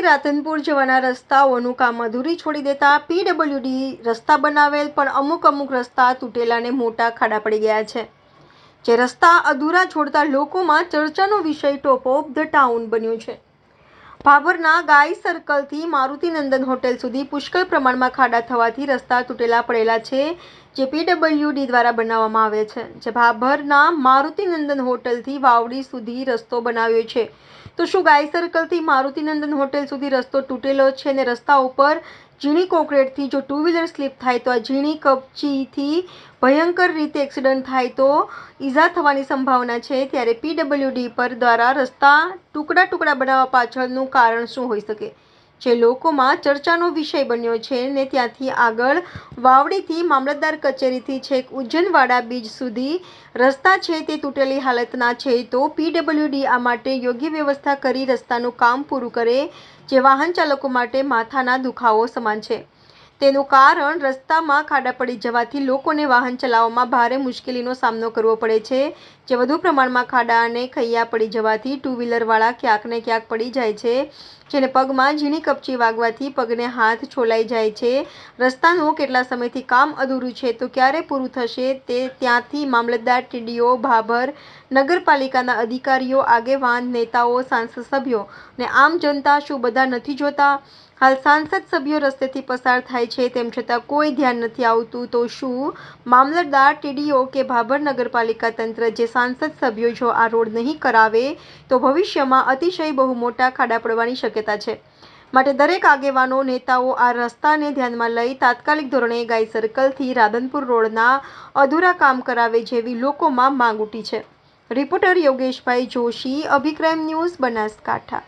રાધનપુર જવાના રસ્તાઓનું કામ અધૂરી છોડી દેતા પીડબ્લ્યુડી રસ્તા બનાવેલ, પણ અમુક અમુક રસ્તા તૂટેલાને મોટા ખાડા પડી ગયા છે. જે રસ્તા અધૂરા છોડતા લોકોમાં ચર્ચાનો વિષય ટોપ ઓફ ધ ટાઉન બન્યું છે. ભાભરના ગાય સર્કલથી મારુતિનંદન હોટેલ સુધી પુષ્કળ પ્રમાણમાં ખાડા થવાથી રસ્તા તૂટેલા પડેલા છે, જે પીડબ્લ્યુડી દ્વારા બનાવવામાં આવે છે, જે ભાભરના મારુતિનંદન હોટેલથી વાવડી સુધી રસ્તો બનાવ્યો છે. તો શું ગાય સર્કલથી મારુતિનંદન હોટેલ સુધી રસ્તો તૂટેલો છે અને રસ્તા ઉપર ઝીણી કોકરેટથી જો ટુ વ્હીલર સ્લીપ થાય તો આ ઝીણી કપચીથી ભયંકર રીતે એક્સિડન્ટ થાય તો ઈજા થવાની સંભાવના છે. ત્યારે પીડબ્લ્યુડી પર દ્વારા રસ્તા ટુકડા ટુકડા બનાવવા પાછળનું કારણ શું હોઈ શકે? જે લોકોમાં ચર્ચાનો વિષય બન્યો છે ને ત્યાંથી આગળ વાવડીથી મામલતદાર કચેરીથી છેક ઉજ્જનવાડા બીજ સુધી રસ્તા છે તે તૂટેલી હાલતના છે તો પીડબ્લ્યુડી આ માટે યોગ્ય વ્યવસ્થા કરી રસ્તાનું કામ પૂરું કરે જે વાહન ચાલકો માટે માથાના દુખાવો સમાન છે. તેનું કારણ રસ્તામાં ખાડા પડી જવાથી લોકોને વાહન ચલાવવામાં ભારે મુશ્કેલીનો સામનો કરવો પડે છે. જે વધુ પ્રમાણમાં ખાડા અને ખૈયા પડી જવાથી ટુ વ્હીલરવાળા ક્યાંક ને ક્યાંક પડી જાય છે, જેને પગમાં ઝીણી કપચી વાગવાથી પગને હાથ છોલાઈ જાય છે. રસ્તાનું કેટલા સમયથી કામ અધૂરું છે, તો ક્યારે પૂરું થશે તે ત્યાંથી મામલતદાર ટીડીઓ, ભાભર, નગરપાલિકાના અધિકારીઓ, આગેવાન, નેતાઓ, સાંસદ સભ્યો ને આમ જનતા શું બધા નથી જોતા? હાલ સાંસદ સભ્યો રસ્તેથી પસાર થાય છે, તેમ છતાં કોઈ ધ્યાન નથી આવતું, તો શું મામલતદાર ટીડીઓ કે ભાભર નગરપાલિકા તંત્ર જે સાંસદ સભ્યો જો આ રોડ નહીં કરાવે, તો ભવિષ્યમાં અતિશય બહુ મોટા ખાડા પડવાની શક્યતા છે. માટે દરેક આગેવાનો, નેતાઓ આ રસ્તાને ધ્યાનમાં લઈ તાત્કાલિક ધોરણે ગાય સર્કલથી રાધનપુર રોડના અધૂરા કામ કરાવે જેવી લોકોમાં માંગ ઉઠી છે. રિપોર્ટર યોગેશભાઈ જોશી અભિક્રાઇમ ન્યૂઝ બનાસકાંઠા.